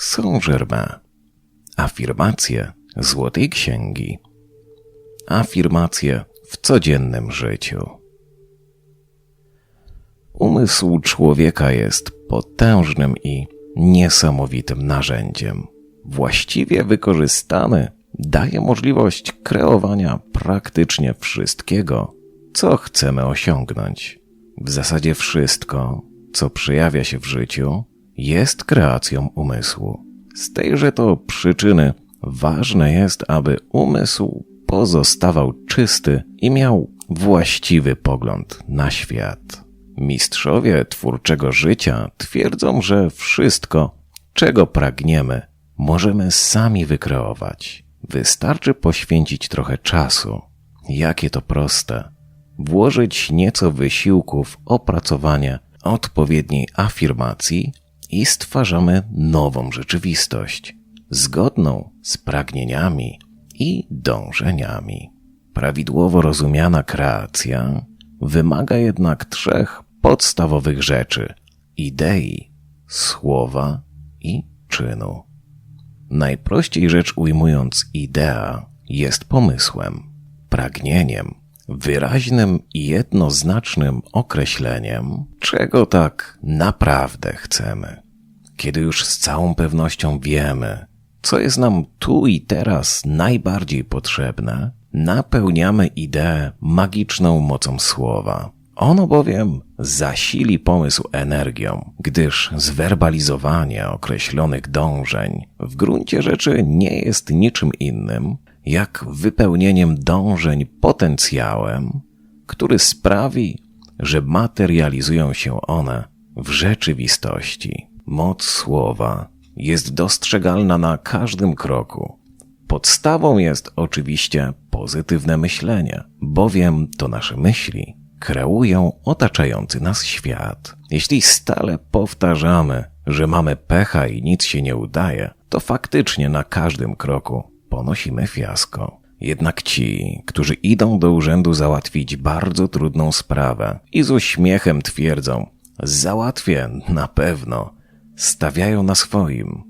Saint-Germain. Afirmacje Złotej Księgi. Afirmacje w codziennym życiu. Umysł człowieka jest potężnym i niesamowitym narzędziem. Właściwie wykorzystany daje możliwość kreowania praktycznie wszystkiego, co chcemy osiągnąć. W zasadzie wszystko, co przejawia się w życiu, jest kreacją umysłu. Z tejże to przyczyny ważne jest, aby umysł pozostawał czysty i miał właściwy pogląd na świat. Mistrzowie twórczego życia twierdzą, że wszystko, czego pragniemy, możemy sami wykreować. Wystarczy poświęcić trochę czasu. Jakie to proste. Włożyć nieco wysiłku w opracowanie odpowiedniej afirmacji i stwarzamy nową rzeczywistość, zgodną z pragnieniami i dążeniami. Prawidłowo rozumiana kreacja wymaga jednak trzech podstawowych rzeczy: idei, słowa i czynu. Najprościej rzecz ujmując, idea jest pomysłem, pragnieniem, wyraźnym i jednoznacznym określeniem, czego tak naprawdę chcemy. Kiedy już z całą pewnością wiemy, co jest nam tu i teraz najbardziej potrzebne, napełniamy ideę magiczną mocą słowa. Ono bowiem zasili pomysł energią, gdyż zwerbalizowanie określonych dążeń w gruncie rzeczy nie jest niczym innym jak wypełnieniem dążeń potencjałem, który sprawi, że materializują się one w rzeczywistości. Moc słowa jest dostrzegalna na każdym kroku. Podstawą jest oczywiście pozytywne myślenie, bowiem to nasze myśli kreują otaczający nas świat. Jeśli stale powtarzamy, że mamy pecha i nic się nie udaje, to faktycznie na każdym kroku ponosimy fiasko. Jednak ci, którzy idą do urzędu załatwić bardzo trudną sprawę i z uśmiechem twierdzą, załatwię na pewno, stawiają na swoim.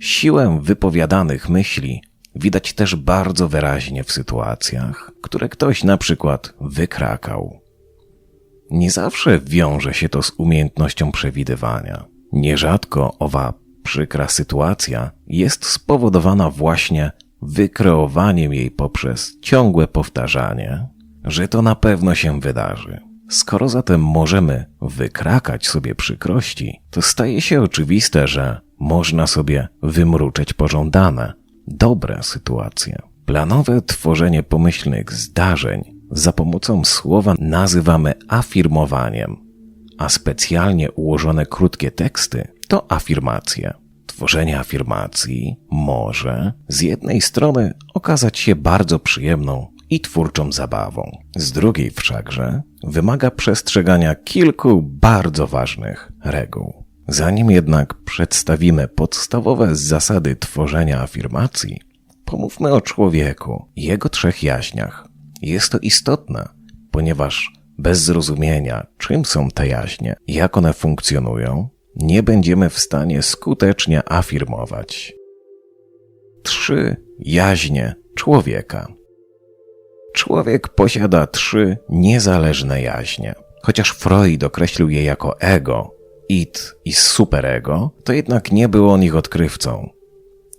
Siłę wypowiadanych myśli widać też bardzo wyraźnie w sytuacjach, które ktoś na przykład wykrakał. Nie zawsze wiąże się to z umiejętnością przewidywania. Nierzadko owa przykra sytuacja jest spowodowana właśnie wykreowaniem jej poprzez ciągłe powtarzanie, że to na pewno się wydarzy. Skoro zatem możemy wykrakać sobie przykrości, to staje się oczywiste, że można sobie wymruczeć pożądane, dobre sytuacje. Planowe tworzenie pomyślnych zdarzeń za pomocą słowa nazywamy afirmowaniem, a specjalnie ułożone krótkie teksty to afirmacje. Tworzenie afirmacji może z jednej strony okazać się bardzo przyjemną i twórczą zabawą, z drugiej wszakże wymaga przestrzegania kilku bardzo ważnych reguł. Zanim jednak przedstawimy podstawowe zasady tworzenia afirmacji, pomówmy o człowieku i jego trzech jaźniach. Jest to istotne, ponieważ bez zrozumienia, czym są te jaźnie, jak one funkcjonują, nie będziemy w stanie skutecznie afirmować. Trzy jaźnie człowieka. Człowiek posiada trzy niezależne jaźnie. Chociaż Freud określił je jako ego, id i superego, to jednak nie był on ich odkrywcą.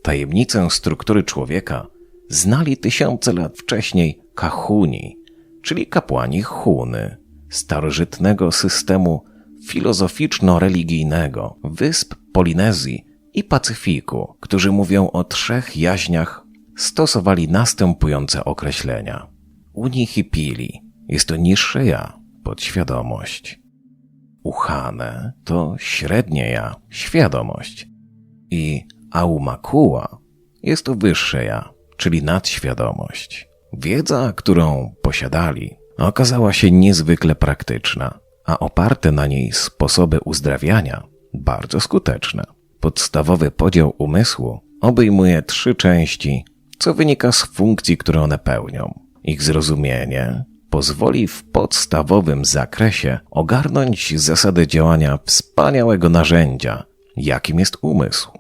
Tajemnicę struktury człowieka znali tysiące lat wcześniej kahuni, czyli kapłani Huny, starożytnego systemu filozoficzno-religijnego wysp Polinezji i Pacyfiku, którzy mówią o trzech jaźniach, stosowali następujące określenia. Unihipili jest to niższe ja, podświadomość. Uchane to średnie ja, świadomość. I aumakua jest to wyższe ja, czyli nadświadomość. Wiedza, którą posiadali, okazała się niezwykle praktyczna a oparte na niej sposoby uzdrawiania bardzo skuteczne. Podstawowy podział umysłu obejmuje trzy części, co wynika z funkcji, które one pełnią. Ich zrozumienie pozwoli w podstawowym zakresie ogarnąć zasadę działania wspaniałego narzędzia, jakim jest umysł.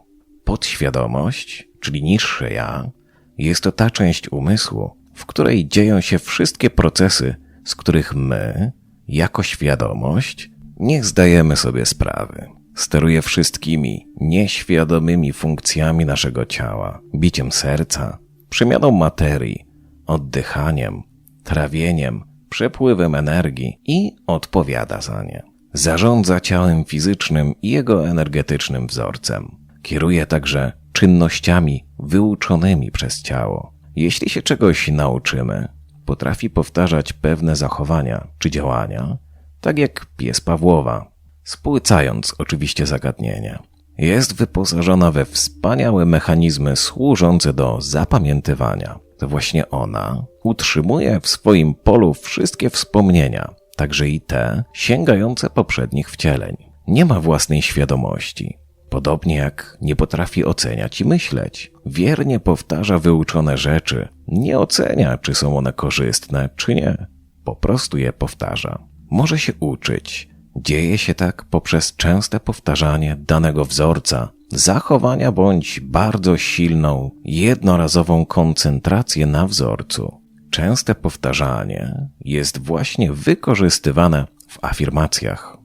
Podświadomość, czyli niższe ja, jest to ta część umysłu, w której dzieją się wszystkie procesy, z których my, jako świadomość, nie zdajemy sobie sprawy. Steruje wszystkimi nieświadomymi funkcjami naszego ciała, biciem serca, przemianą materii, oddychaniem, trawieniem, przepływem energii i odpowiada za nie. Zarządza ciałem fizycznym i jego energetycznym wzorcem. Kieruje także czynnościami wyuczonymi przez ciało. Jeśli się czegoś nauczymy, potrafi powtarzać pewne zachowania czy działania, tak jak pies Pawłowa, spłycając oczywiście zagadnienie. Jest wyposażona we wspaniałe mechanizmy służące do zapamiętywania. To właśnie ona utrzymuje w swoim polu wszystkie wspomnienia, także i te sięgające poprzednich wcieleń. Nie ma własnej świadomości. Podobnie jak nie potrafi oceniać i myśleć. Wiernie powtarza wyuczone rzeczy, nie ocenia, czy są one korzystne, czy nie. Po prostu je powtarza. Może się uczyć. Dzieje się tak poprzez częste powtarzanie danego wzorca, zachowania bądź bardzo silną, jednorazową koncentrację na wzorcu. Częste powtarzanie jest właśnie wykorzystywane w afirmacjach.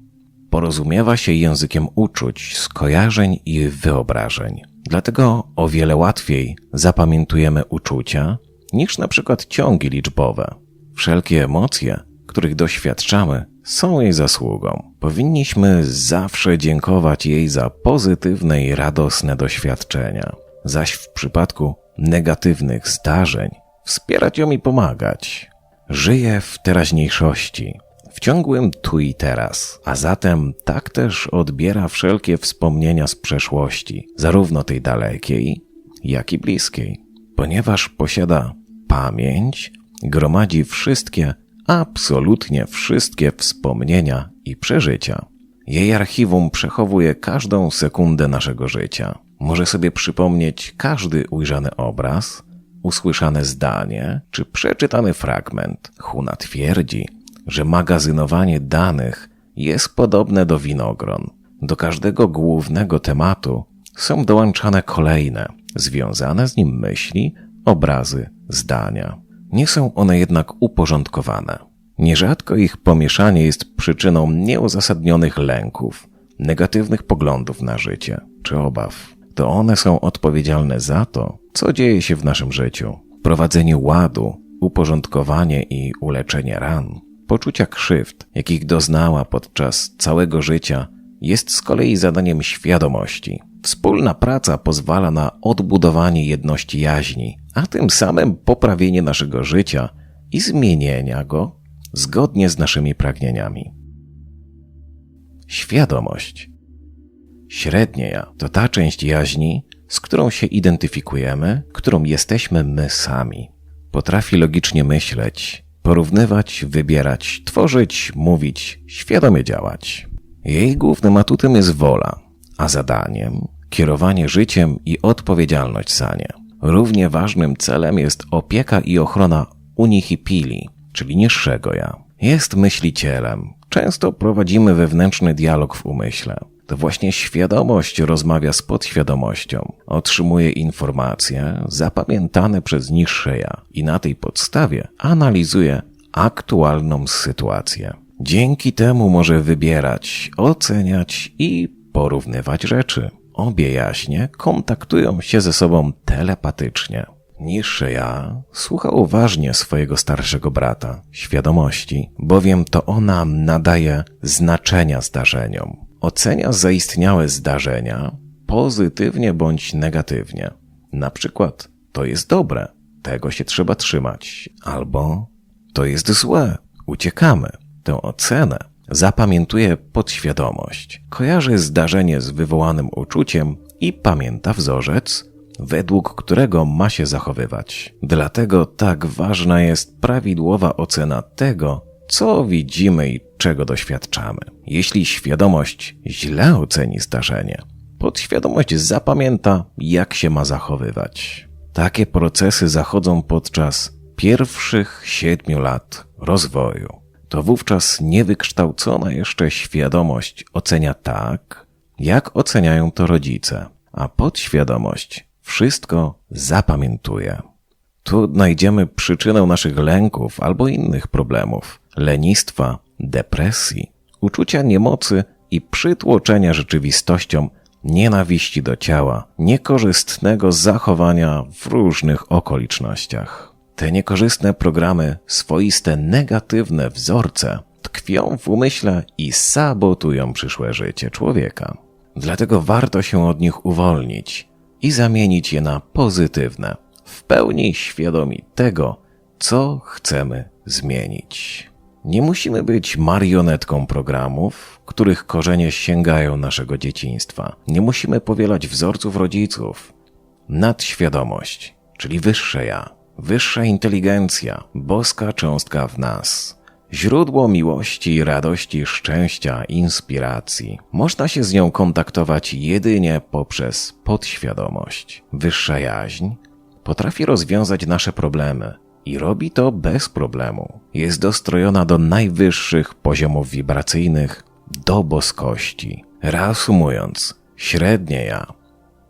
Porozumiewa się językiem uczuć, skojarzeń i wyobrażeń. Dlatego o wiele łatwiej zapamiętujemy uczucia niż na przykład ciągi liczbowe. Wszelkie emocje, których doświadczamy, są jej zasługą. Powinniśmy zawsze dziękować jej za pozytywne i radosne doświadczenia, zaś w przypadku negatywnych zdarzeń wspierać ją i pomagać. Żyję w teraźniejszości, w ciągłym tu i teraz, a zatem tak też odbiera wszelkie wspomnienia z przeszłości, zarówno tej dalekiej, jak i bliskiej. Ponieważ posiada pamięć, gromadzi wszystkie, absolutnie wszystkie wspomnienia i przeżycia. Jej archiwum przechowuje każdą sekundę naszego życia. Może sobie przypomnieć każdy ujrzany obraz, usłyszane zdanie czy przeczytany fragment. Huna twierdzi, że magazynowanie danych jest podobne do winogron. Do każdego głównego tematu są dołączane kolejne, związane z nim myśli, obrazy, zdania. Nie są one jednak uporządkowane. Nierzadko ich pomieszanie jest przyczyną nieuzasadnionych lęków, negatywnych poglądów na życie czy obaw. To one są odpowiedzialne za to, co dzieje się w naszym życiu. Prowadzenie ładu, uporządkowanie i uleczenie ran, poczucia krzywd, jakich doznała podczas całego życia, jest z kolei zadaniem świadomości. Wspólna praca pozwala na odbudowanie jedności jaźni, a tym samym poprawienie naszego życia i zmienienia go zgodnie z naszymi pragnieniami. Świadomość. Średnie ja to ta część jaźni, z którą się identyfikujemy, którą jesteśmy my sami. Potrafi logicznie myśleć, porównywać, wybierać, tworzyć, mówić, świadomie działać. Jej głównym atutem jest wola, a zadaniem kierowanie życiem i odpowiedzialność za nie. Równie ważnym celem jest opieka i ochrona unihipili, czyli niższego ja. Jest myślicielem. Często prowadzimy wewnętrzny dialog w umyśle. To właśnie świadomość rozmawia z podświadomością, otrzymuje informacje zapamiętane przez niższe ja i na tej podstawie analizuje aktualną sytuację. Dzięki temu może wybierać, oceniać i porównywać rzeczy. Obie jaśnie kontaktują się ze sobą telepatycznie. Niższe ja słucha uważnie swojego starszego brata, świadomości, bowiem to ona nadaje znaczenia zdarzeniom. Ocenia zaistniałe zdarzenia pozytywnie bądź negatywnie. Na przykład, to jest dobre, tego się trzeba trzymać, albo to jest złe, uciekamy. Tę ocenę zapamiętuje podświadomość, kojarzy zdarzenie z wywołanym uczuciem i pamięta wzorzec, według którego ma się zachowywać. Dlatego tak ważna jest prawidłowa ocena tego, co widzimy i czego doświadczamy. Jeśli świadomość źle oceni zdarzenie, podświadomość zapamięta, jak się ma zachowywać. Takie procesy zachodzą podczas pierwszych siedmiu lat rozwoju to wówczas niewykształcona jeszcze świadomość ocenia tak, jak oceniają to rodzice. a podświadomość wszystko zapamiętuje. Tu odnajdziemy przyczynę naszych lęków albo innych problemów, lenistwa, depresji, uczucia niemocy i przytłoczenia rzeczywistością, nienawiści do ciała, niekorzystnego zachowania w różnych okolicznościach. Te niekorzystne programy, swoiste negatywne wzorce, tkwią w umyśle i sabotują przyszłe życie człowieka. Dlatego warto się od nich uwolnić i zamienić je na pozytywne, w pełni świadomi tego, co chcemy zmienić. Nie musimy być marionetką programów, których korzenie sięgają naszego dzieciństwa. Nie musimy powielać wzorców rodziców. Nadświadomość, czyli wyższe ja, wyższa inteligencja, boska cząstka w nas, źródło miłości, radości, szczęścia, inspiracji. Można się z nią kontaktować jedynie poprzez podświadomość. Wyższa jaźń potrafi rozwiązać nasze problemy i robi to bez problemu. Jest dostrojona do najwyższych poziomów wibracyjnych, do boskości. Reasumując, średnie ja,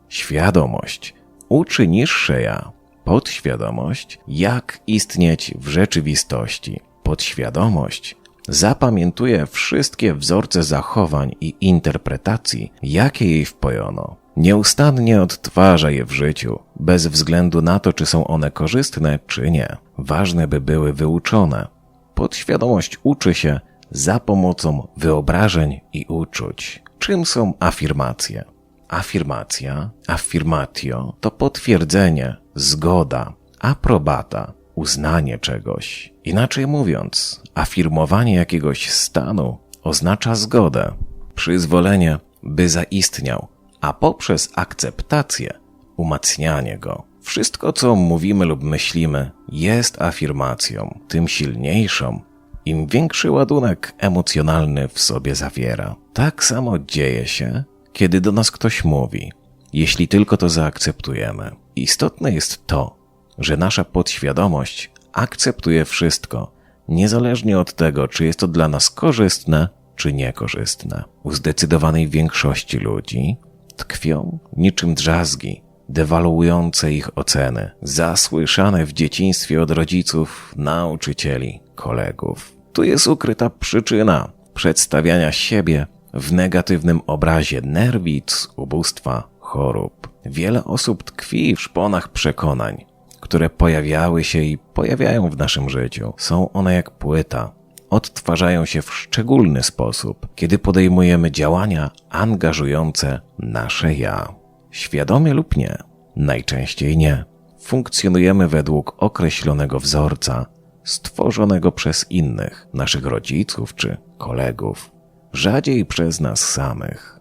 świadomość uczy niższe ja, podświadomość, jak istnieć w rzeczywistości. Podświadomość zapamiętuje wszystkie wzorce zachowań i interpretacji, jakie jej wpojono. Nieustannie odtwarza je w życiu, bez względu na to, czy są one korzystne, czy nie. Ważne, by były wyuczone. Podświadomość uczy się za pomocą wyobrażeń i uczuć. Czym są afirmacje? Afirmacja, affirmatio to potwierdzenie, zgoda, aprobata, uznanie czegoś. Inaczej mówiąc, afirmowanie jakiegoś stanu oznacza zgodę, przyzwolenie, by zaistniał, a poprzez akceptację umacnianie go. Wszystko, co mówimy lub myślimy, jest afirmacją, tym silniejszą, im większy ładunek emocjonalny w sobie zawiera. Tak samo dzieje się, kiedy do nas ktoś mówi, jeśli tylko to zaakceptujemy. Istotne jest to, że nasza podświadomość akceptuje wszystko, niezależnie od tego, czy jest to dla nas korzystne, czy niekorzystne. U zdecydowanej większości ludzi tkwią niczym drzazgi, dewaluujące ich oceny, zasłyszane w dzieciństwie od rodziców, nauczycieli, kolegów. Tu jest ukryta przyczyna przedstawiania siebie w negatywnym obrazie nerwic, ubóstwa, chorób. Wiele osób tkwi w szponach przekonań, które pojawiały się i pojawiają w naszym życiu. Są one jak płyta, odtwarzają się w szczególny sposób, kiedy podejmujemy działania angażujące nasze ja. Świadomie lub nie, najczęściej nie. Funkcjonujemy według określonego wzorca, stworzonego przez innych, naszych rodziców czy kolegów, rzadziej przez nas samych.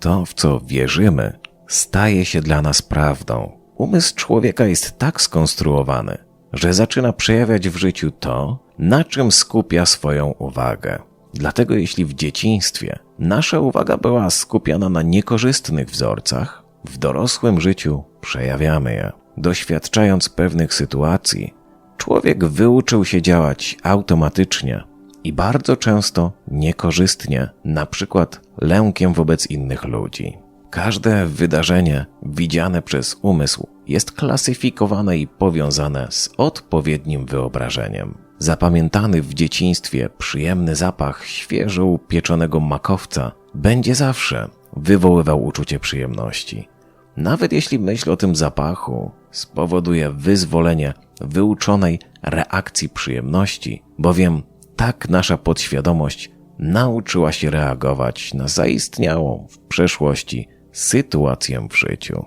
To, w co wierzymy, staje się dla nas prawdą. Umysł człowieka jest tak skonstruowany, że zaczyna przejawiać w życiu to, na czym skupia swoją uwagę. Dlatego jeśli w dzieciństwie nasza uwaga była skupiona na niekorzystnych wzorcach, w dorosłym życiu przejawiamy je. Doświadczając pewnych sytuacji, człowiek wyuczył się działać automatycznie i bardzo często niekorzystnie, na przykład lękiem wobec innych ludzi. Każde wydarzenie widziane przez umysł jest klasyfikowane i powiązane z odpowiednim wyobrażeniem. Zapamiętany w dzieciństwie przyjemny zapach świeżo upieczonego makowca będzie zawsze wywoływał uczucie przyjemności. Nawet jeśli myśl o tym zapachu spowoduje wyzwolenie wyuczonej reakcji przyjemności, bowiem tak nasza podświadomość nauczyła się reagować na zaistniałą w przeszłości sytuację w życiu.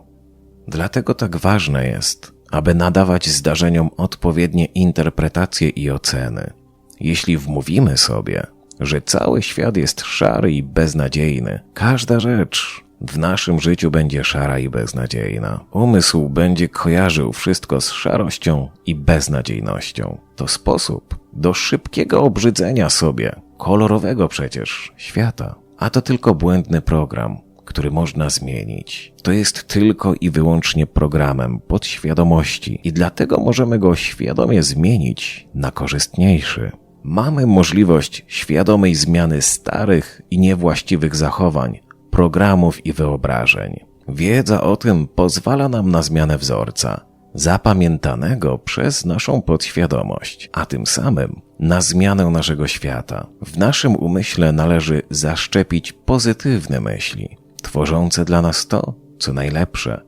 Dlatego tak ważne jest, aby nadawać zdarzeniom odpowiednie interpretacje i oceny. Jeśli wmówimy sobie, że cały świat jest szary i beznadziejny, każda rzecz w naszym życiu będzie szara i beznadziejna. Umysł będzie kojarzył wszystko z szarością i beznadziejnością. To sposób do szybkiego obrzydzenia sobie, kolorowego przecież, świata. A to tylko błędny program, który można zmienić. To jest tylko i wyłącznie programem podświadomości i dlatego możemy go świadomie zmienić na korzystniejszy. Mamy możliwość świadomej zmiany starych i niewłaściwych zachowań, programów i wyobrażeń. Wiedza o tym pozwala nam na zmianę wzorca, zapamiętanego przez naszą podświadomość, a tym samym na zmianę naszego świata. W naszym umyśle należy zaszczepić pozytywne myśli, tworzące dla nas to, co najlepsze,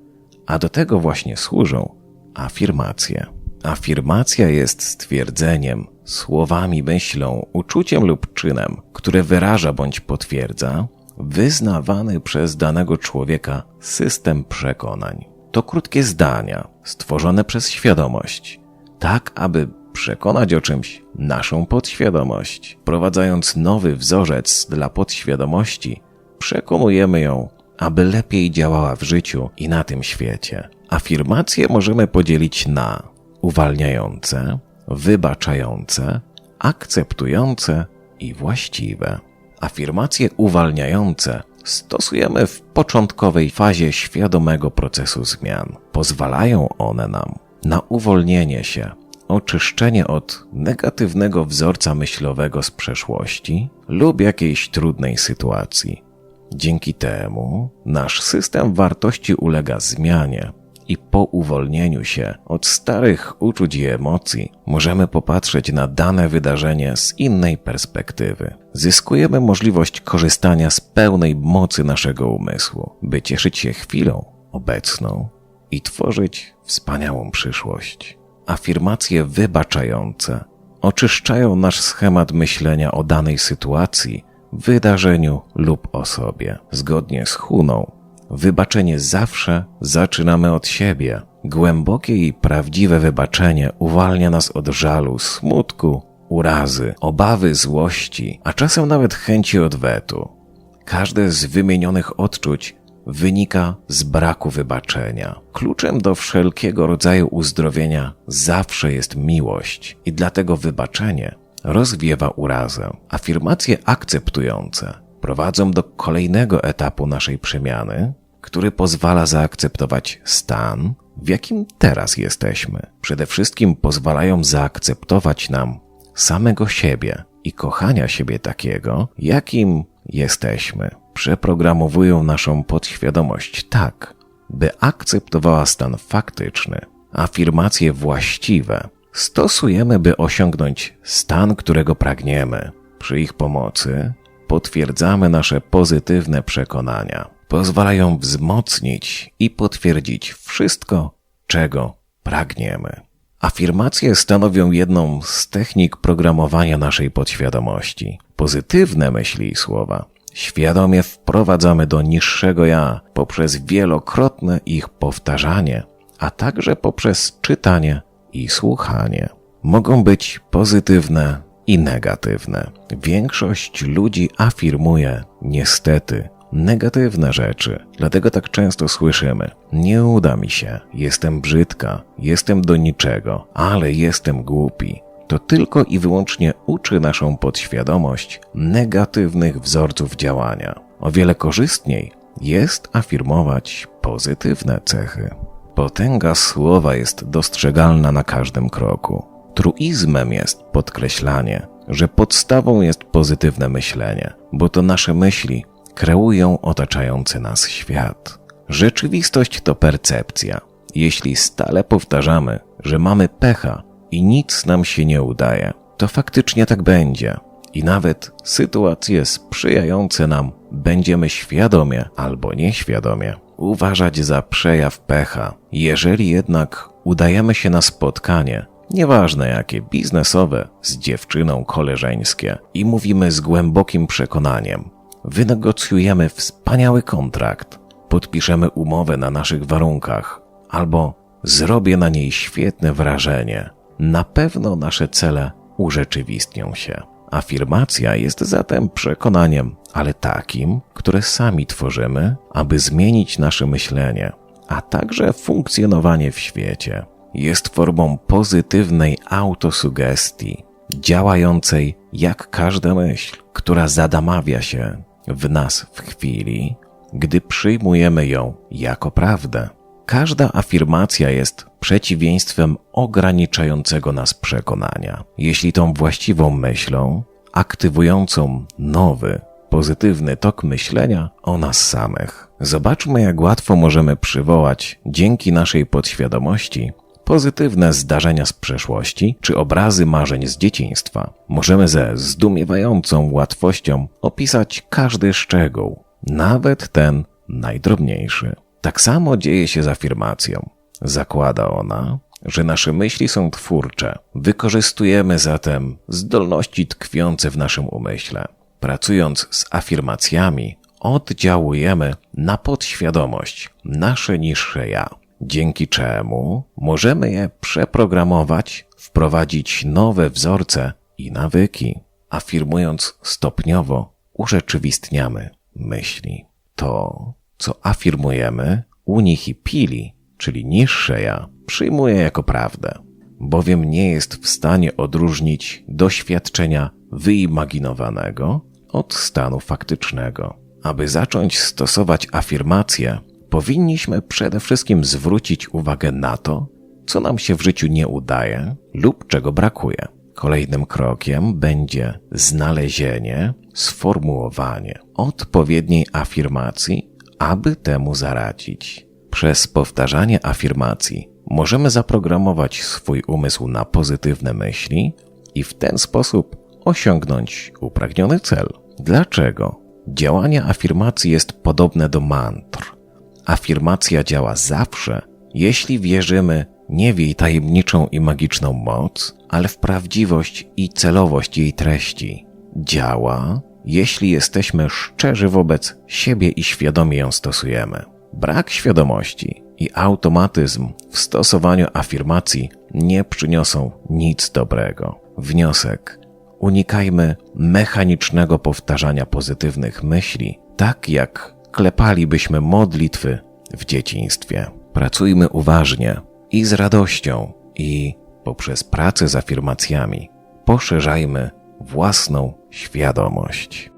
a do tego właśnie służą afirmacje. Afirmacja jest stwierdzeniem, słowami, myślą, uczuciem lub czynem, które wyraża bądź potwierdza wyznawany przez danego człowieka system przekonań. To krótkie zdania, stworzone przez świadomość, tak aby przekonać o czymś naszą podświadomość. Wprowadzając nowy wzorzec dla podświadomości, przekonujemy ją, aby lepiej działała w życiu i na tym świecie. Afirmacje możemy podzielić na uwalniające, wybaczające, akceptujące i właściwe. Afirmacje uwalniające stosujemy w początkowej fazie świadomego procesu zmian. Pozwalają one nam na uwolnienie się, oczyszczenie od negatywnego wzorca myślowego z przeszłości lub jakiejś trudnej sytuacji. Dzięki temu nasz system wartości ulega zmianie i po uwolnieniu się od starych uczuć i emocji możemy popatrzeć na dane wydarzenie z innej perspektywy. Zyskujemy możliwość korzystania z pełnej mocy naszego umysłu, by cieszyć się chwilą obecną i tworzyć wspaniałą przyszłość. Afirmacje wybaczające oczyszczają nasz schemat myślenia o danej sytuacji, wydarzeniu lub osobie. Zgodnie z Huną, Wybaczenie zawsze zaczynamy od siebie. Głębokie i prawdziwe wybaczenie uwalnia nas od żalu, smutku, urazy, obawy, złości, a czasem nawet chęci odwetu. Każde z wymienionych odczuć wynika z braku wybaczenia. Kluczem do wszelkiego rodzaju uzdrowienia zawsze jest miłość i dlatego wybaczenie rozwiewa urazę. Afirmacje akceptujące prowadzą do kolejnego etapu naszej przemiany, który pozwala zaakceptować stan, w jakim teraz jesteśmy. Przede wszystkim pozwalają zaakceptować nam samego siebie i kochania siebie takiego, jakim jesteśmy. Przeprogramowują naszą podświadomość tak, by akceptowała stan faktyczny. Afirmacje właściwe stosujemy, by osiągnąć stan, którego pragniemy. Przy ich pomocy potwierdzamy nasze pozytywne przekonania. Pozwalają wzmocnić i potwierdzić wszystko, czego pragniemy. Afirmacje stanowią jedną z technik programowania naszej podświadomości. Pozytywne myśli i słowa świadomie wprowadzamy do niższego ja poprzez wielokrotne ich powtarzanie, a także poprzez czytanie i słuchanie. Mogą być pozytywne i negatywne. Większość ludzi afirmuje, niestety, negatywne rzeczy. Dlatego tak często słyszymy: Nie uda mi się, jestem brzydka, jestem do niczego, ale jestem głupi. To tylko i wyłącznie uczy naszą podświadomość negatywnych wzorców działania. O wiele korzystniej jest afirmować pozytywne cechy. Potęga słowa jest dostrzegalna na każdym kroku. Truizmem jest podkreślanie, że podstawą jest pozytywne myślenie, bo to nasze myśli kreują otaczający nas świat. Rzeczywistość to percepcja. Jeśli stale powtarzamy, że mamy pecha i nic nam się nie udaje, to faktycznie tak będzie. I nawet sytuacje sprzyjające nam będziemy świadomie albo nieświadomie uważać za przejaw pecha. Jeżeli jednak udajemy się na spotkanie, nieważne jakie biznesowe, z dziewczyną koleżeńskie, i mówimy z głębokim przekonaniem: wynegocjujemy wspaniały kontrakt, podpiszemy umowę na naszych warunkach, albo zrobię na niej świetne wrażenie. Na pewno nasze cele urzeczywistnią się. Afirmacja jest zatem przekonaniem, ale takim, które sami tworzymy, aby zmienić nasze myślenie, a także funkcjonowanie w świecie. Jest formą pozytywnej autosugestii, działającej jak każda myśl, która zadamawia się w nas w chwili, gdy przyjmujemy ją jako prawdę. Każda afirmacja jest przeciwieństwem ograniczającego nas przekonania. Jeśli tą właściwą myślą, aktywującą nowy, pozytywny tok myślenia o nas samych. Zobaczmy, jak łatwo możemy przywołać dzięki naszej podświadomości pozytywne zdarzenia z przeszłości czy obrazy marzeń z dzieciństwa. Możemy ze zdumiewającą łatwością opisać każdy szczegół, nawet ten najdrobniejszy. Tak samo dzieje się z afirmacją. Zakłada ona, że nasze myśli są twórcze. Wykorzystujemy zatem zdolności tkwiące w naszym umyśle. Pracując z afirmacjami, oddziałujemy na podświadomość, nasze niższe ja, dzięki czemu możemy je przeprogramować, wprowadzić nowe wzorce i nawyki. Afirmując stopniowo, urzeczywistniamy myśli. To, co afirmujemy, u nich i pili, czyli niższe ja, przyjmuje jako prawdę, bowiem nie jest w stanie odróżnić doświadczenia wyimaginowanego od stanu faktycznego. Aby zacząć stosować afirmacje, powinniśmy przede wszystkim zwrócić uwagę na to, co nam się w życiu nie udaje lub czego brakuje. Kolejnym krokiem będzie znalezienie, sformułowanie odpowiedniej afirmacji, aby temu zaradzić. Przez powtarzanie afirmacji możemy zaprogramować swój umysł na pozytywne myśli i w ten sposób osiągnąć upragniony cel. Dlaczego? Działanie afirmacji jest podobne do mantr. Afirmacja działa zawsze, jeśli wierzymy nie w jej tajemniczą i magiczną moc, ale w prawdziwość i celowość jej treści. Działa, jeśli jesteśmy szczerzy wobec siebie i świadomie ją stosujemy. Brak świadomości i automatyzm w stosowaniu afirmacji nie przyniosą nic dobrego. Wniosek: unikajmy mechanicznego powtarzania pozytywnych myśli, tak jak klepalibyśmy modlitwy w dzieciństwie. Pracujmy uważnie i z radością, i poprzez pracę z afirmacjami poszerzajmy własną świadomość.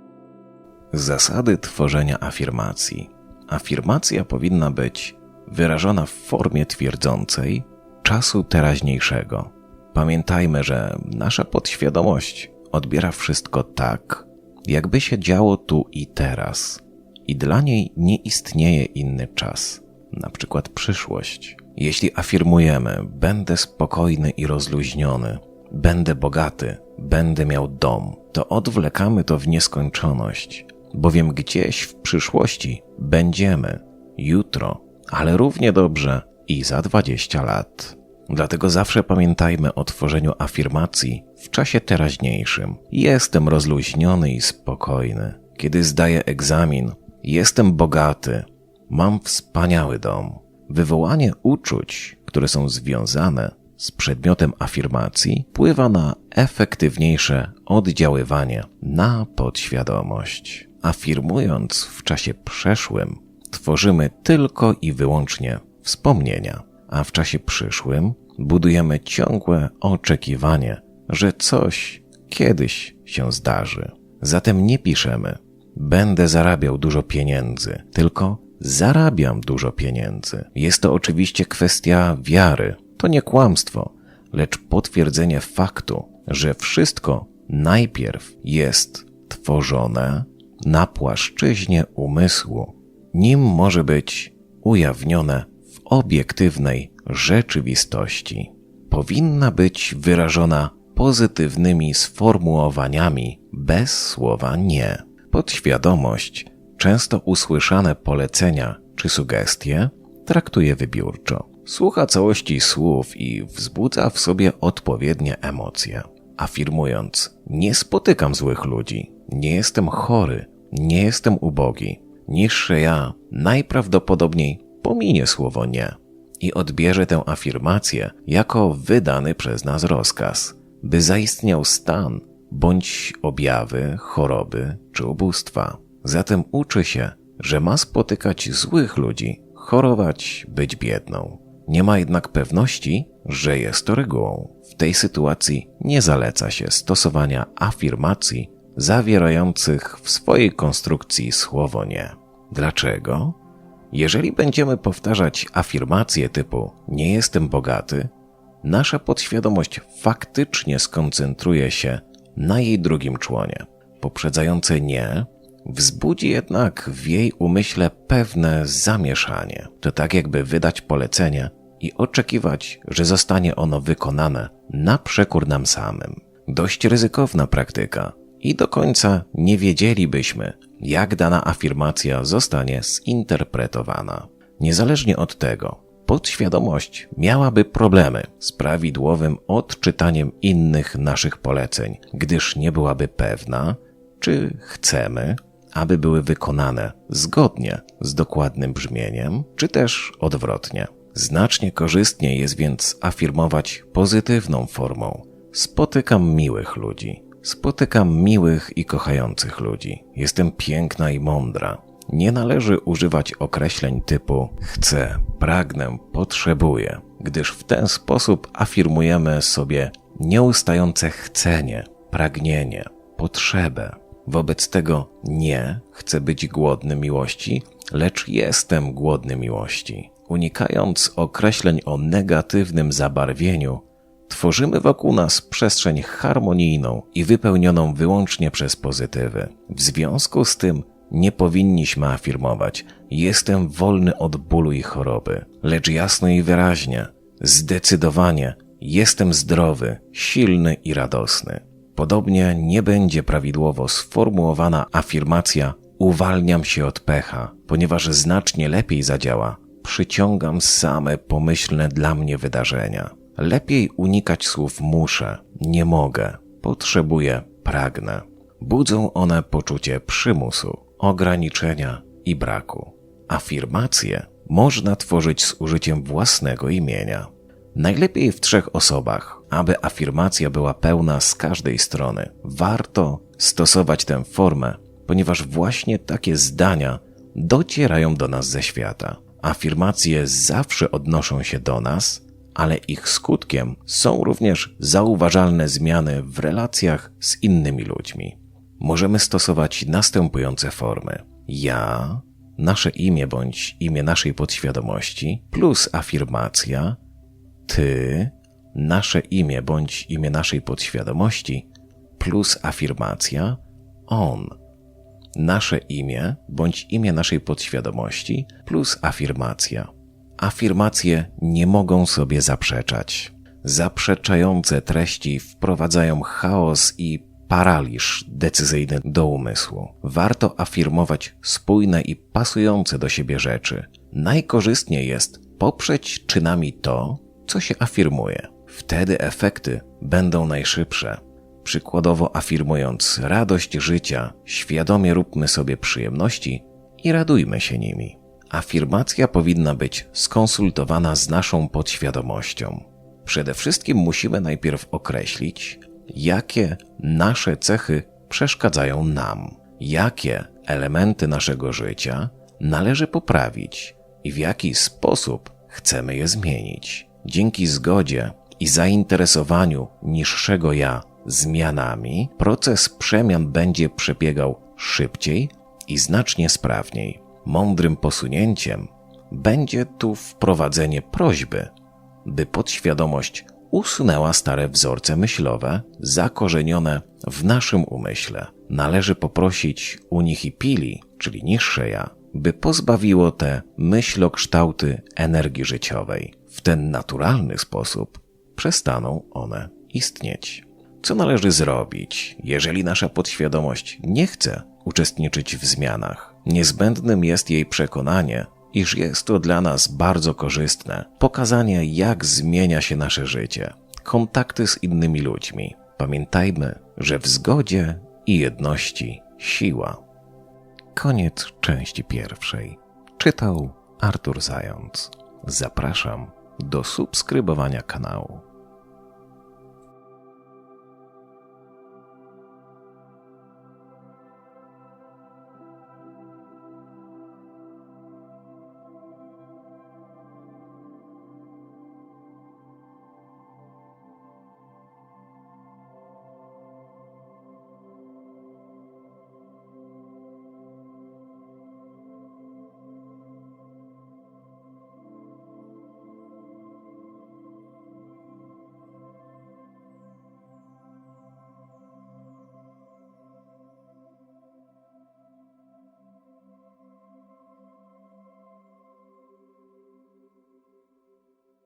Zasady tworzenia afirmacji. Afirmacja powinna być wyrażona w formie twierdzącej czasu teraźniejszego. Pamiętajmy, że nasza podświadomość odbiera wszystko tak, jakby się działo tu i teraz, i dla niej nie istnieje inny czas, na przykład przyszłość. Jeśli afirmujemy, będę spokojny i rozluźniony, będę bogaty, będę miał dom, to odwlekamy to w nieskończoność, bowiem gdzieś w przyszłości będziemy, jutro, ale równie dobrze i za 20 lat. Dlatego zawsze pamiętajmy o tworzeniu afirmacji w czasie teraźniejszym. Jestem rozluźniony i spokojny. Kiedy zdaję egzamin, jestem bogaty, mam wspaniały dom. Wywołanie uczuć, które są związane z przedmiotem afirmacji, wpływa na efektywniejsze oddziaływanie na podświadomość. Afirmując w czasie przeszłym, tworzymy tylko i wyłącznie wspomnienia, a w czasie przyszłym budujemy ciągłe oczekiwanie, że coś kiedyś się zdarzy. Zatem nie piszemy, będę zarabiał dużo pieniędzy, tylko zarabiam dużo pieniędzy. Jest to oczywiście kwestia wiary. To nie kłamstwo, lecz potwierdzenie faktu, że wszystko najpierw jest tworzone na płaszczyźnie umysłu, nim może być ujawnione w obiektywnej rzeczywistości. Powinna być wyrażona pozytywnymi sformułowaniami bez słowa nie. Podświadomość często usłyszane polecenia czy sugestie traktuje wybiórczo. Słucha całości słów i wzbudza w sobie odpowiednie emocje, afirmując: Nie spotykam złych ludzi, nie jestem chory, nie jestem ubogi. Niższe ja najprawdopodobniej pominie słowo nie i odbierze tę afirmację jako wydany przez nas rozkaz, by zaistniał stan bądź objawy choroby czy ubóstwa. Zatem uczy się, że ma spotykać złych ludzi, chorować, być biedną. Nie ma jednak pewności, że jest to regułą. W tej sytuacji nie zaleca się stosowania afirmacji zawierających w swojej konstrukcji słowo nie. Dlaczego? Jeżeli będziemy powtarzać afirmacje typu nie jestem bogaty, nasza podświadomość faktycznie skoncentruje się na jej drugim członie. Poprzedzające nie wzbudzi jednak w jej umyśle pewne zamieszanie. To tak jakby wydać polecenie i oczekiwać, że zostanie ono wykonane na przekór nam samym. Dość ryzykowna praktyka i do końca nie wiedzielibyśmy, jak dana afirmacja zostanie zinterpretowana. Niezależnie od tego, podświadomość miałaby problemy z prawidłowym odczytaniem innych naszych poleceń, gdyż nie byłaby pewna, czy chcemy, aby były wykonane zgodnie z dokładnym brzmieniem, czy też odwrotnie. Znacznie korzystniej jest więc afirmować pozytywną formą. Spotykam miłych ludzi. Spotykam miłych i kochających ludzi. Jestem piękna i mądra. Nie należy używać określeń typu chcę, pragnę, potrzebuję, gdyż w ten sposób afirmujemy sobie nieustające chcenie, pragnienie, potrzebę. Wobec tego nie chcę być głodny miłości, lecz jestem głodny miłości. Unikając określeń o negatywnym zabarwieniu, tworzymy wokół nas przestrzeń harmonijną i wypełnioną wyłącznie przez pozytywy. W związku z tym nie powinniśmy afirmować: Jestem wolny od bólu i choroby, lecz jasno i wyraźnie, zdecydowanie jestem zdrowy, silny i radosny. Podobnie nie będzie prawidłowo sformułowana afirmacja: Uwalniam się od pecha, ponieważ znacznie lepiej zadziała. Przyciągam same pomyślne dla mnie wydarzenia. Lepiej unikać słów muszę, nie mogę, potrzebuję, pragnę. Budzą one poczucie przymusu ograniczenia i braku. Afirmacje można tworzyć z użyciem własnego imienia. Najlepiej w trzech osobach, aby afirmacja była pełna z każdej strony. Warto stosować tę formę, ponieważ właśnie takie zdania docierają do nas ze świata. Afirmacje zawsze odnoszą się do nas, ale ich skutkiem są również zauważalne zmiany w relacjach z innymi ludźmi możemy stosować następujące formy. Ja, nasze imię bądź imię naszej podświadomości, plus afirmacja, ty, nasze imię bądź imię naszej podświadomości, plus afirmacja, on, nasze imię bądź imię naszej podświadomości, plus afirmacja. Afirmacje nie mogą sobie zaprzeczać. Zaprzeczające treści wprowadzają chaos i paraliż decyzyjny do umysłu. Warto afirmować spójne i pasujące do siebie rzeczy. Najkorzystniej jest poprzeć czynami to, co się afirmuje. Wtedy efekty będą najszybsze. Przykładowo afirmując radość życia, świadomie róbmy sobie przyjemności i radujmy się nimi. Afirmacja powinna być skonsultowana z naszą podświadomością. Przede wszystkim musimy najpierw określić, jakie nasze cechy przeszkadzają nam, jakie elementy naszego życia należy poprawić i w jaki sposób chcemy je zmienić. Dzięki zgodzie i zainteresowaniu niższego ja zmianami, proces przemian będzie przebiegał szybciej i znacznie sprawniej. Mądrym posunięciem będzie tu wprowadzenie prośby, by podświadomość usunęła stare wzorce myślowe zakorzenione w naszym umyśle. Należy poprosić u nich i pili, czyli niższe ja, by pozbawiło te myślokształty energii życiowej. W ten naturalny sposób przestaną one istnieć. Co należy zrobić, jeżeli nasza podświadomość nie chce uczestniczyć w zmianach? Niezbędnym jest jej przekonanie, iż jest to dla nas bardzo korzystne. Pokazanie, jak zmienia się nasze życie, kontakty z innymi ludźmi. Pamiętajmy, że w zgodzie i jedności siła. Koniec części pierwszej. Czytał Artur Zając. Zapraszam do subskrybowania kanału.